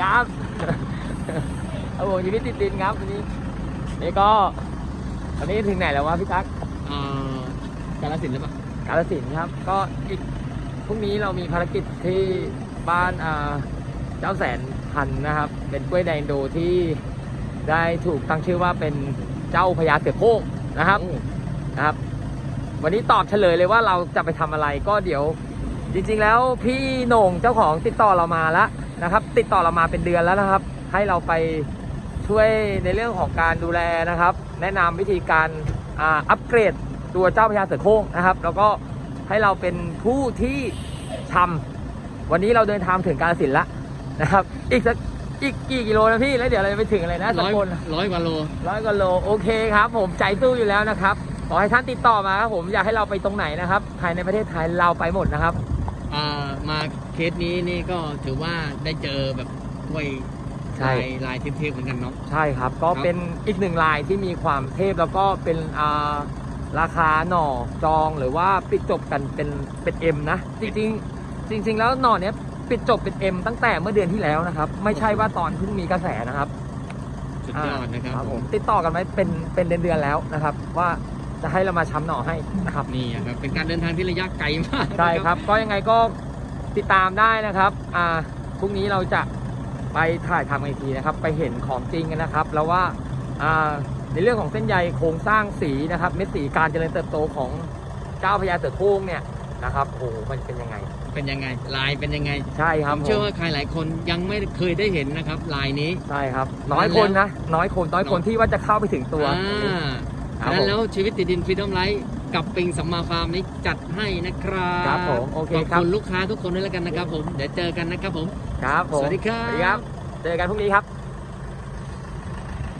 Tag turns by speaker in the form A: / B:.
A: ครับครับผมชีวิตติดดินครับวันนี้นี่ก็วันนี้ถึงไหนแล้ววะพี่ตั๊ก
B: อ่ากาลสินธุ์หรือเปล่ากา
A: ลสินธุ์ครับ ก็อีกพรุ่งนี้เรามีภารกิจที่บ้านอ่าเจ้าแสนพันธุ์นะครับ เป็นกล้วยแดงโดที่ได้ถูกตั้งชื่อว่าเป็นเจ้าพญาเสือโคร่งนะครับ
B: โอ้
A: นะครับ วันนี้ตอบเฉลยเลยว่าเราจะไปทำอะไรก็เดี๋ยว จริง ๆ แล้วพี่โหน่งเจ้าของติดต่อเรามาแล้ว นะครับ ติดต่อเรามาเป็นเดือนแล้วนะครับ ให้เราไปช่วยในเรื่องของการดูแลนะครับ แนะนำวิธีการอ่าอัปเกรดตัวเจ้าพญาเสือโคร่งนะครับ แล้วก็ให้เราเป็นผู้ที่ทำวันนี้เราเดินทางถึงกาฬสินธุ์แล้วนะครับ อีกสักอีกกี่กิโลนะพี่แล้วเดี๋ยวเราจะไปถึงอะไรนะส
B: ร้อย
A: กล
B: ร้อยกว่าโล
A: ร้อยกว่าโลโอเคครับ ผมใจสู้อยู่แล้วนะครับขอให้ท่านติดต่อมาครับผมอยากให้เราไปตรงไหนนะครับภายในประเทศไทยเราไปหมดนะครับ
B: อ่า มาเคสนี้นี่ก็ถือว่าได้เจอแบบกล้วย
A: ใช่
B: ลายลายเทพๆเหมือนกันเนาะ
A: ใช่ครับ ก็
B: ครับ
A: เป็นอีกหนึ่งลายที่มีความเทพแล้วก็เป็นอ่าราคาหน่อจองหรือว่าปิดจบกันเป็นเป็นเอ็มนะ จริงๆ จริง ๆ แล้วหน่อเนี้ยปิดจบเป็นเอ็มตั้งแต่เมื่อเดือนที่แล้วนะครับ ไม่ใช่ว่าตอนเพิ่งมีกระแสนะครับ
B: สุดยอดนะครับ
A: ครับ
B: ผ
A: ผมมติดต่อกันไว้เป็นเป็นเดือนๆแล้วนะครับ ว่า จะให้เรามาช้ำหน่อให้นะครับ
B: นี่อะครับเป็นการเดินทางที่ระยะไกลมาก
A: ใช่ครับ ก็ยังไงก็ติดตามได้นะครับอ่าพรุ่งนี้เราจะไปถ่ายทำกันอีกทีนะครับ ไปเห็นของจริงกันนะครับ แล้วว่าอ่าในเรื่องของเส้นใยโครงสร้างสีนะครับเม็ดสีการเจริญเติบโตของเจ้าพญาเสือโคร่งเนี่ยนะครับโอ้โหมันเป็นยังไง
B: เป็นยังไง ลายเป็นยังไง
A: ใช่ค
B: ผ
A: รับ
B: มเชื่อ
A: ผม
B: ว่าใครหลายคนยังไม่เคยได้เห็นนะครับ ลายนี้
A: ใช่ครับ น้อยคนนะ น้อยคน น้อยคน
B: น้อย
A: ที่ว่าจะเข้าไปถึงตัว
B: อ่า
A: ครับ
B: ดังนั้น
A: ผม
B: แล้วชีวิตติดดินฟรีดอมไลท์กับปิงสัมมาฟาร์มนี้จัดให้นะครับ
A: ครับผมโอเค
B: ขอบ
A: ครับ
B: คุณลูกค้าทุกคนด้วยแล้วกันนะครับผมเดี๋ยวเจอกันนะครับผม
A: ครับผม
B: สวัสดีครับ
A: สวัสดีครับ เจอกันพรุ่งนี้ครับ